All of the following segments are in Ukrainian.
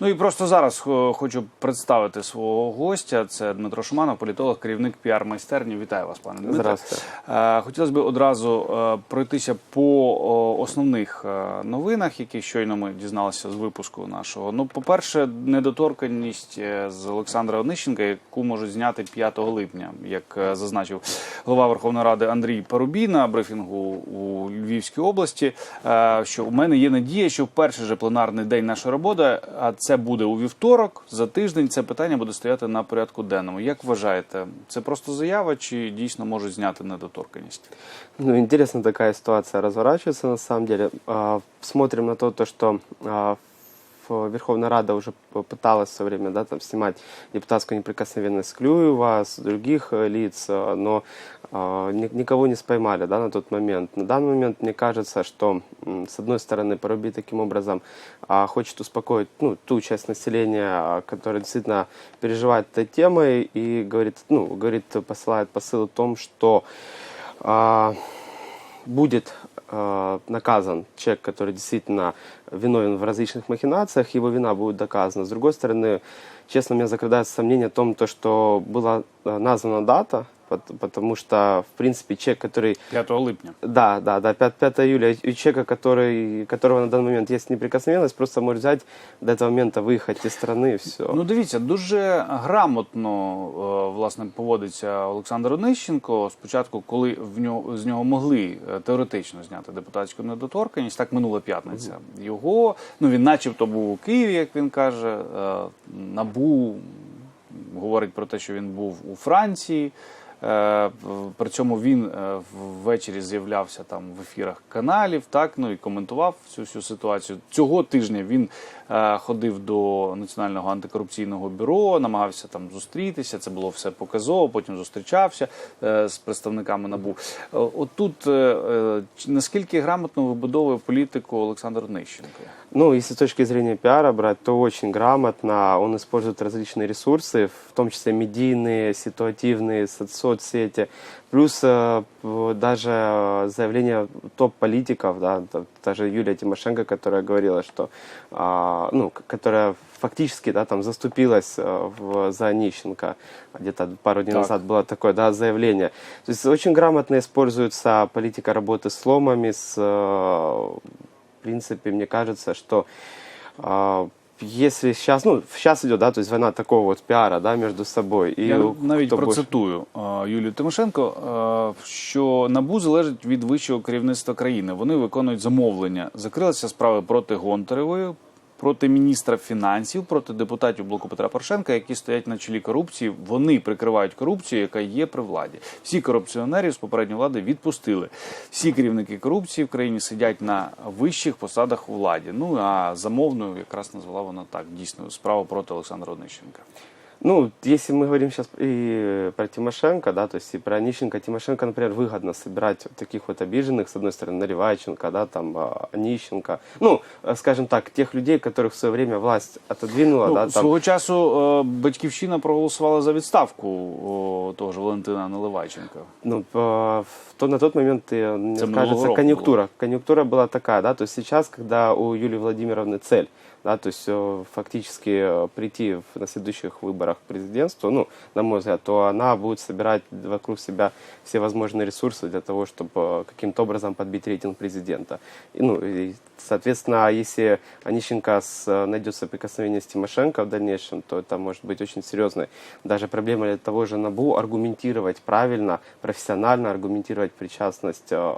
Ну і просто зараз е, хочу представити свого гостя. Це Дмитро Шуманов, політолог, керівник піар-майстерні. Вітаю вас, пане Дмитро. Здравствуйте. Е, Хотілося б одразу е, пройтися по основних новинах, які щойно ми дізналися з випуску нашого. Ну, по-перше, недоторканність з Олександра Онищенка, яку можуть зняти 5 липня, як зазначив голова Верховної Ради Андрій Парубій на брифінгу у Львівській області. Що у мене є надія, що в перший же пленарний день нашої роботи, а це буде у вівторок, за тиждень це питання буде стояти на порядку денному. Як вважаєте, це просто заява чи дійсно можуть зняти недоторканність? Ну, интересно такая ситуация разворачивается на самом деле. А, Смотрим на то, то что а, в- Верховная Рада уже п- пыталась все время да, там, снимать депутатскую неприкосновенность с Клюева, с других э, лиц, э, но а, ни- никого не споймали да, на тот момент. На данный момент мне кажется, что с одной стороны Парубий таким образом а, хочет успокоить ну, ту часть населения, а, которая действительно переживает этой темой и говорит, ну, говорит, посылает посыл о том, что а, будет наказан человек, который действительно виновен в различных махинациях, его вина будет доказана. С другой стороны, честно, у меня закрадывается сомнение о том, то, что была названа дата, потому что, в принципе, человек, который 5 липня. да, да, да, 5, 5 июля. И человека, который, которого на данный момент есть неприкосновенность, просто может взять до этого момента выехать из страны и все. Ну, дивіться, дуже грамотно е, власне поводиться Олександр Онищенко. Спочатку, коли в нього з нього могли е, теоретично зняти депутатську недоторканність, так минула п'ятниця. Його ну він, начебто, був у Києві, як він каже. е, Набу говорить про те, що він був у Франції. Е, в- При цьому він е, ввечері з'являвся там в ефірах каналів, так ну і коментував цю всю ситуацію. Цього тижня він е, ходив до Національного антикорупційного бюро, намагався там зустрітися. Це було все показово. Потім зустрічався е, з представниками набу. Е, Отут е, е, чи- наскільки грамотно вибудовує політику Олександр Нищенко? Ну, если с точки зрения пиара брать, то очень грамотно. Он использует различные ресурсы, в том числе медийные, ситуативные, со- соцсети. Плюс э, даже э, заявления топ-политиков, да, та- та же Юлия Тимошенко, которая говорила, что, а, ну, которая фактически, да, там заступилась э, в, за Онищенко. Где-то пару дней Так. назад было такое, да, заявление. То есть очень грамотно используется политика работы с ломами, с в принципе, мне кажется, что а, если сейчас, ну, сейчас идет, да, то есть война такого вот пиара, да, между собой. И Я навіть процитую е, Юлію Тимошенко, що набу залежить від вищого керівництва країни. Вони виконують замовлення. Закрилися справи проти Гонтаревої, проти міністра фінансів, проти депутатів блоку Петра Порошенка, які стоять на чолі корупції. Вони прикривають корупцію, яка є при владі. Всі корупціонерів з попередньої влади відпустили. Всі керівники корупції в країні сидять на вищих посадах у владі. Ну а замовною якраз назвала вона так дійсно справу проти Олександра Онищенка. Ну, если мы говорим сейчас и про Тимошенко, да, то есть и про Онищенко, Тимошенко, например, выгодно собирать вот таких вот обиженных, с одной стороны, Наливайченко, да, там, а, Онищенко, ну, э, скажем так, тех людей, которых в свое время власть отодвинула, Ну, да, там, свого часу е, батьківщина проголосувала за відставку о, того ж Валентина Наливайченка. Ну, по- в То, на тот момент, э, мне минулого кажется, конъюнктура. Конъюнктура была такая, да, то есть сейчас, когда у Юлии Владимировны цель, да, то есть э, фактически э, прийти в- на следующих выборах к президентству, ну, на мой взгляд, то она будет собирать вокруг себя все возможные ресурсы для того, чтобы э, каким-то образом подбить рейтинг президента. И, ну, и, соответственно, если Онищенко с, э, найдет соприкосновение с Тимошенко в дальнейшем, то это может быть очень серьезной даже проблема для того же НАБУ аргументировать правильно, профессионально аргументировать причастность э,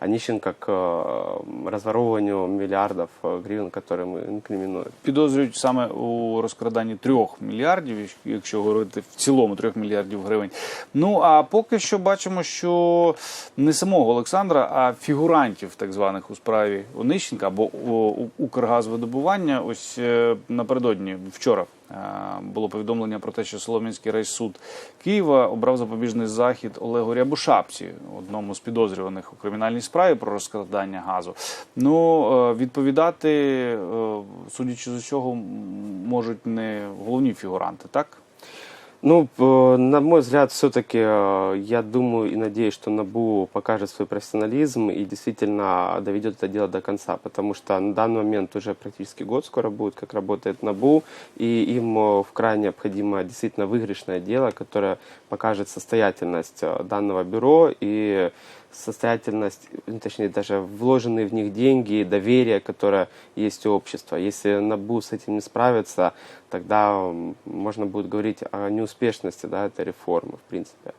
Онищенко к э, разворовыванию миллиардов э, гривен, которые мы инкриминуем. Підозрюють саме у розкраданні трьох мільярдів, якщо говорити в цілому трьох мільярдів гривень. Ну а поки що бачимо, що не самого Олександра, а фігурантів так званих у справі Онищенка або у- у- Укргазвидобування. Ось е, напередодні вчора. е, Було повідомлення про те, що Солом'янський райсуд Києва обрав запобіжний захід Олегу Рябушапці, одному з підозрюваних у кримінальній справі про розкрадання газу. Ну е, відповідати, е, судячи з усього, можуть не головні фігуранти, так? Ну, э, на мой взгляд, все-таки я думаю и надеюсь, что НАБУ покажет свой профессионализм и действительно доведет это дело до конца, потому что на данный момент уже практически год скоро будет, как работает НАБУ, и им э, в крайне необходимо действительно выигрышное дело, которое покажет состоятельность э, данного бюро и состоятельность, ну, точнее даже вложенные в них деньги, доверие, которое есть у общества. Если НАБУ с этим не справится, тогда м, можно будет говорить о неуспешности да, этой реформы, в принципе.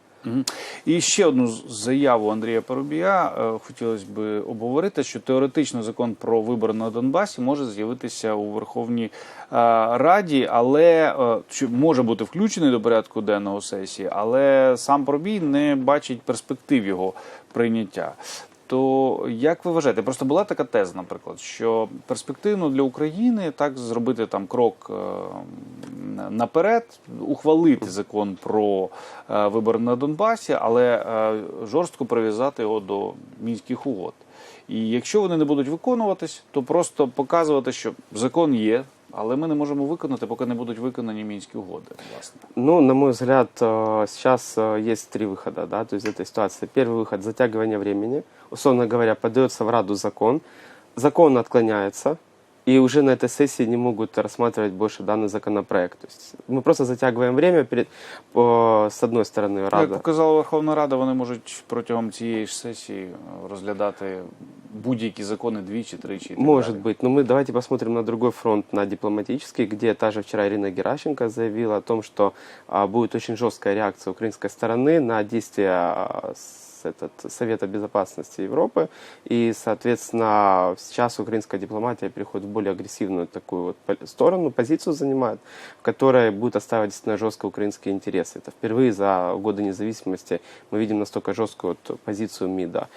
І ще одну заяву Андрія Парубія е, хотілося б обговорити, що теоретично закон про вибори на Донбасі може з'явитися у Верховній е, Раді, але е, може бути включений до порядку денного сесії, але сам Парубій не бачить перспектив його прийняття. То як ви вважаєте, просто була така теза, наприклад, що перспективно для України так зробити там крок е, наперед, ухвалити закон про е, вибори на Донбасі, але е, жорстко прив'язати його до мінських угод. І якщо вони не будуть виконуватись, то просто показувати, що закон є, але ми не можемо виконати, поки не будуть виконані мінські угоди. Власне. Ну, на мой взгляд, э, сейчас э, есть три выхода, да, то есть этой ситуации. Первый выход – затягивание времени. Условно говоря, подается в Раду закон, закон отклоняется, и уже на этой сессии не могут рассматривать больше данный законопроект. То есть мы просто затягиваем время перед, по- с одной стороны, Як Рада. показала Верховна Рада, вони можуть протягом цієї ж сесії е, розглядати будь-які закони двічі, тричі. і так Может далі. быть, но мы давайте посмотрим на другой фронт, на дипломатический, где та же вчера Ирина Геращенко заявила о том, что а, будет очень жесткая реакция украинской стороны на действия а, с- этот, Совета Безопасности Европы. И, соответственно, сейчас украинская дипломатия переходит в более агрессивную такую вот сторону, позицию занимает, в которой будет отстаивать действительно жестко украинские интересы. Это впервые за годы независимости мы видим настолько жесткую вот позицию МИДа.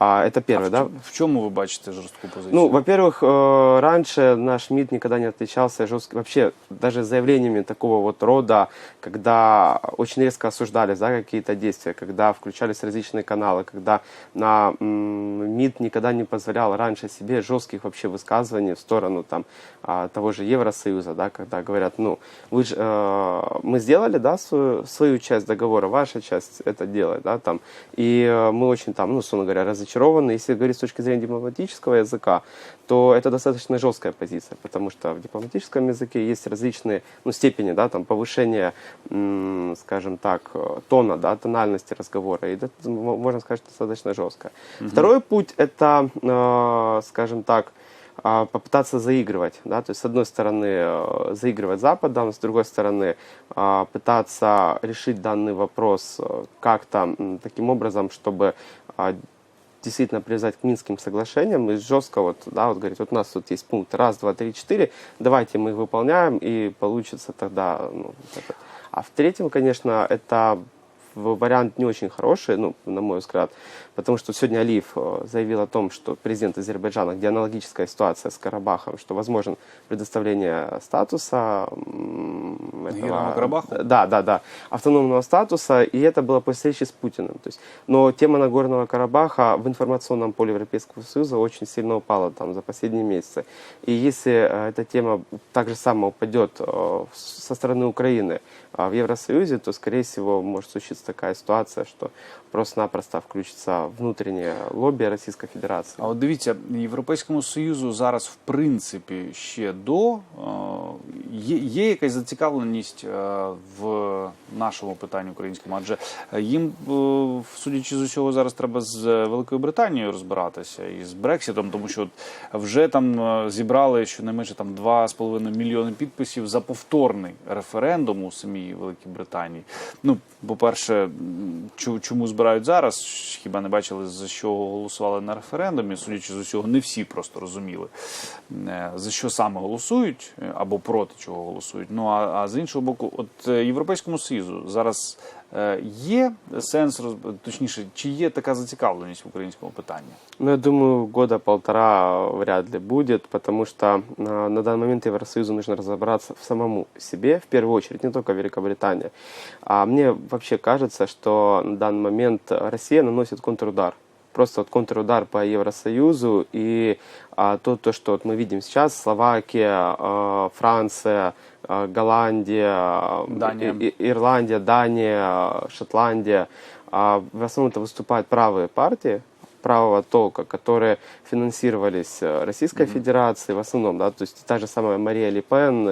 А, это А первое, в, да? чому- в чому ви бачите жорстку позицію? Ну, во-первых, э, раньше наш МИД никогда не отличался жестко, вообще даже заявлениями такого вот рода, когда очень резко осуждались да, какие-то действия, когда включались различные каналы, когда на МИД никогда не позволял раньше себе жестких вообще высказываний в сторону там а, того же Евросоюза, да, когда говорят, ну, вы же, э, мы сделали, да, свою, свою часть договора, ваша часть это делает, да, там, и э, мы очень там, ну, условно говоря, разочарованы. Если говорить с точки зрения дипломатического языка, то это достаточно жесткая позиция, потому что в дипломатическом языке есть различные, ну, степени, да, там, повышения, м, скажем так, тона, да, тональности разговора, и это, можно сказать, достаточно жестко. Второй путь это, э, скажем так, а, попытаться заигрывать, да, то есть с одной стороны э, заигрывать Западом, с другой стороны а, пытаться решить данный вопрос э, как-то таким образом, чтобы а, действительно привязать к Минским соглашениям и жестко вот, да, вот говорить, вот у нас тут есть пункт раз, два, три, четыре, давайте мы их выполняем и получится тогда, ну, это. А в третьем, конечно, это вариант не очень хороший, ну, на мой взгляд, потому что сегодня Алиев э, заявил о том, что президент Азербайджана, где аналогическая ситуация с Карабахом, что возможен предоставление статуса Нагорному Карабаху? да, да, да, автономного статуса, и это было после встречи с Путиным. То есть, но тема Нагорного Карабаха в информационном поле Европейского Союза очень сильно упала там за последние месяцы. И если э, эта тема так же само упадет э, со стороны Украины в Евросоюзе, то, скорее всего, может случиться такая ситуация, что просто-напросто включится внутреннее лобби Российской Федерации. А от дивіться, Європейському Союзу зараз, в принципі, ще до є, є якась зацікавленість е, в нашому питанні українському, адже е, їм, е, судячи з усього, зараз треба з Великою Британією розбиратися і з Брексітом, тому що вже там зібрали щонайменше там 2,5 мільйони підписів за повторний референдум у самій Великій Британії. Ну, по-перше, чому збирають зараз? Хіба не бачили за що голосували на референдумі? Судячи з усього, не всі просто розуміли за що саме голосують або проти чого голосують. Ну а, а з іншого боку, от е, Європейському Союзу зараз е, є сенс роз... точніше, чи є така зацікавленість в українському питанні? Ну, я думаю, года полтора вряд ли будет, потому что э, на данный момент Евросоюзу нужно разобраться в самому себе, в первую очередь, не только Великобритания. А мне вообще кажется, что на данный момент Россия наносит контрудар просто вот контрудар по Евросоюзу и а, то, то, что вот мы видим сейчас, Словакия, а, Франция, а, Голландия, Дания. И- И- Ирландия, Дания, Шотландия, а, в основном это выступают правые партии, правого толка, которые финансировались э, Российской Федерацией в основном, да, то есть та же самая Мария Ле Пен,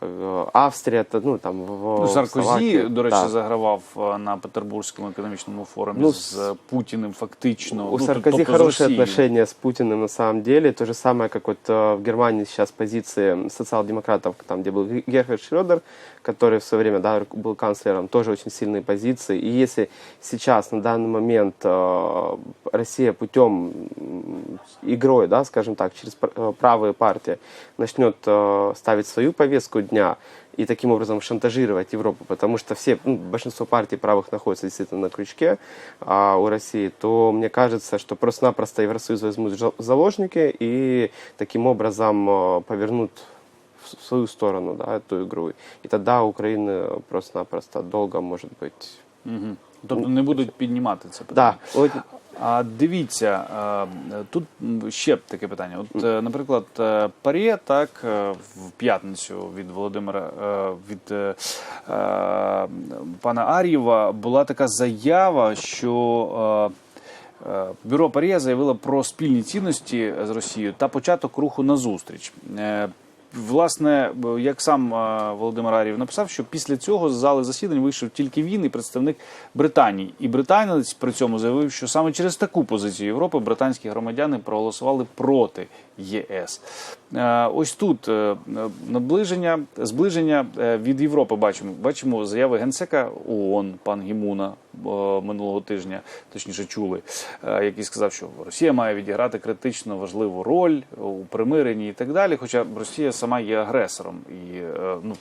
э, э, Австрия, это, ну, там, в, Ну, в Саркозі, Словакии, до речі, да. загравав е, на Петербурзькому економічному форумі Ну, з е, Путіним фактично. У ну, Саркози тобто з хорошие Росією. отношения с Путиным на самом деле. То же самое, как вот э, в Германии сейчас позиции социал-демократов, там, где был Герхард Шрёдер, который в свое время да, ру- был канцлером, тоже очень сильные позиции. И если сейчас, на данный момент, э, Россия путем м, игрой, да, скажем так, через пр- э, правые партии начнет э, ставить свою повестку дня, и таким образом шантажировать Европу, потому что все, ну, большинство партий правых находится действительно на крючке а, у России, то мне кажется, что просто-напросто Евросоюз возьмут жа- в заложники и таким образом э, повернут в с- свою сторону да, эту игру. И тогда Украина просто-напросто долго может быть... Мгм. Тобто не будуть піднімати це питання. Да, вот А дивіться, е, тут ще таке питання. От, е, наприклад, е, Парє, так, в п'ятницю від Володимира від пана Ар'єва була така заява, що. Бюро Парія заявило про спільні цінності з Росією та початок руху на зустріч. Е, Власне, як сам е, Володимир Арів написав, що після цього з зали засідань вийшов тільки він і представник Британії. І британець при цьому заявив, що саме через таку позицію Європи британські громадяни проголосували проти ЄС. Е, Ось тут е, наближення, зближення е, від Європи бачимо. Бачимо заяви генсека ООН, пан Гімуна минулого тижня, точніше чули, який сказав, що Росія має відіграти критично важливу роль у примиренні і так далі. Хоча Росія сама є агресором і ну.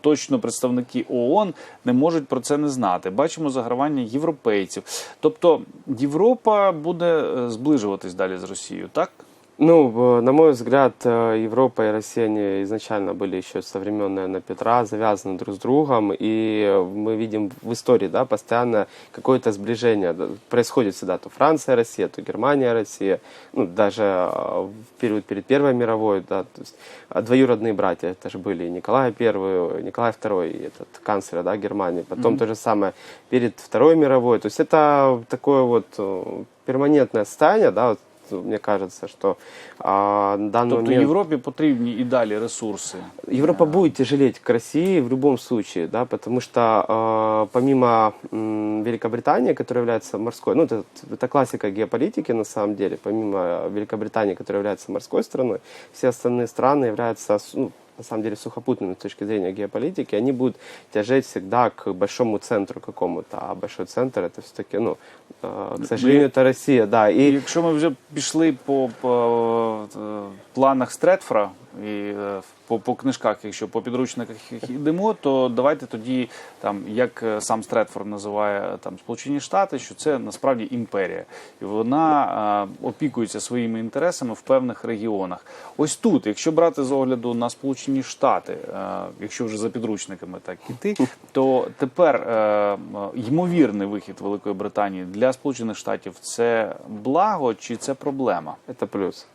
Точно представники ООН не можуть про це не знати. Бачимо загравання європейців. Тобто Європа буде зближуватись далі з Росією, так? Ну, на мой взгляд, э, Европа и Россия они изначально были еще со времен, наверное, Петра, завязаны друг с другом, и мы видим в истории, да, постоянно какое-то сближение. Происходит всегда то Франция, Россия, то Германия, Россия, ну, даже э, в период перед Первой мировой, да, то есть а, двоюродные братья, это же были Николай I, Николай II, и этот канцлер, да, Германии, потом то же самое перед Второй мировой, то есть это такое вот э, перманентное состояние, да, вот, мне кажется, что а, на данный Тобто момент Європі потрібні і далі ресурси. Европа будет тяжелеть к России в любом случае, да, потому что э, помимо м, Великобритании, которая является морской, ну это, это классика геополитики на самом деле, помимо Великобритании, которая является морской страной, все остальные страны являются с- ну, на самом деле сухопутными с точки зрения геополитики, они будут тяжеть всегда к большому центру какому-то, а большой центр это все-таки, ну, э, к сожалению, это Россия, да, І и якщо ми вже пішли по, по е, планах Стретфора і е, по, по книжках, якщо по підручниках йдемо, то давайте тоді, там, як е, сам Стретфорд називає там Сполучені Штати, що це насправді імперія, і вона е, опікується своїми інтересами в певних регіонах. Ось тут, якщо брати з огляду на Сполучені Штати, е, якщо вже за підручниками так іти, то тепер е, е, ймовірний вихід Великої Британії для Сполучених Штатів це благо чи це проблема? Е, Це плюс.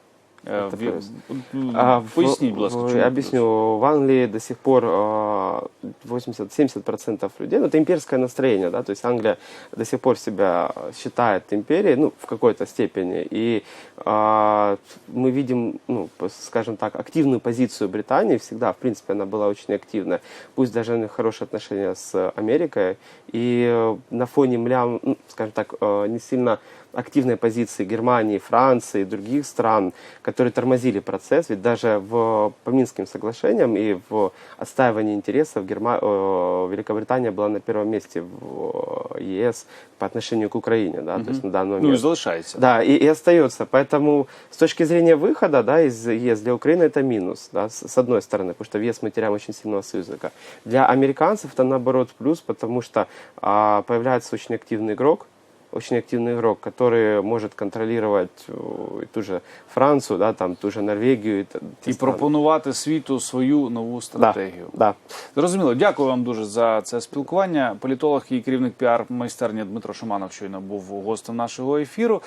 М, А, в- Поясніть, будь ласка, объясню. В Англии до сих пор а, 80-70% людей, ну это имперское настроение, да, то есть Англия до сих пор себя считает империей, ну в какой-то степени, и а, мы видим, ну скажем так, активную позицию Британии. Всегда, в принципе, она была очень активная, пусть даже у них хорошие отношения с Америкой, и э, на фоне млям, ну, скажем так, э, не сильно активной позиции Германии, Франции и других стран, которые тормозили процесс, ведь даже в, по Минским соглашениям и в отстаивании интересов Герма... э, Великобритания была на первом месте в э, ЕС по отношению к Украине, да, то есть на данный Ну момент. залишається. Да, и, и остается. Поэтому с точки зрения выхода да, из ЕС для Украины это минус, да, с, с одной стороны, потому что в ЕС мы теряем очень сильного союзника. Для американцев это наоборот плюс, потому что а, появляется очень активный игрок, очень активный игрок, который может контролировать э, и ту же Францию, да, там, ту же Норвегию. И, т- те І страны. пропонувати світу свою нову да, стратегію. да. Зрозуміло, дякую вам дуже за це спілкування. Політолог і керівник піар майстерні Дмитро Шуманов щойно був гостем нашого ефіру.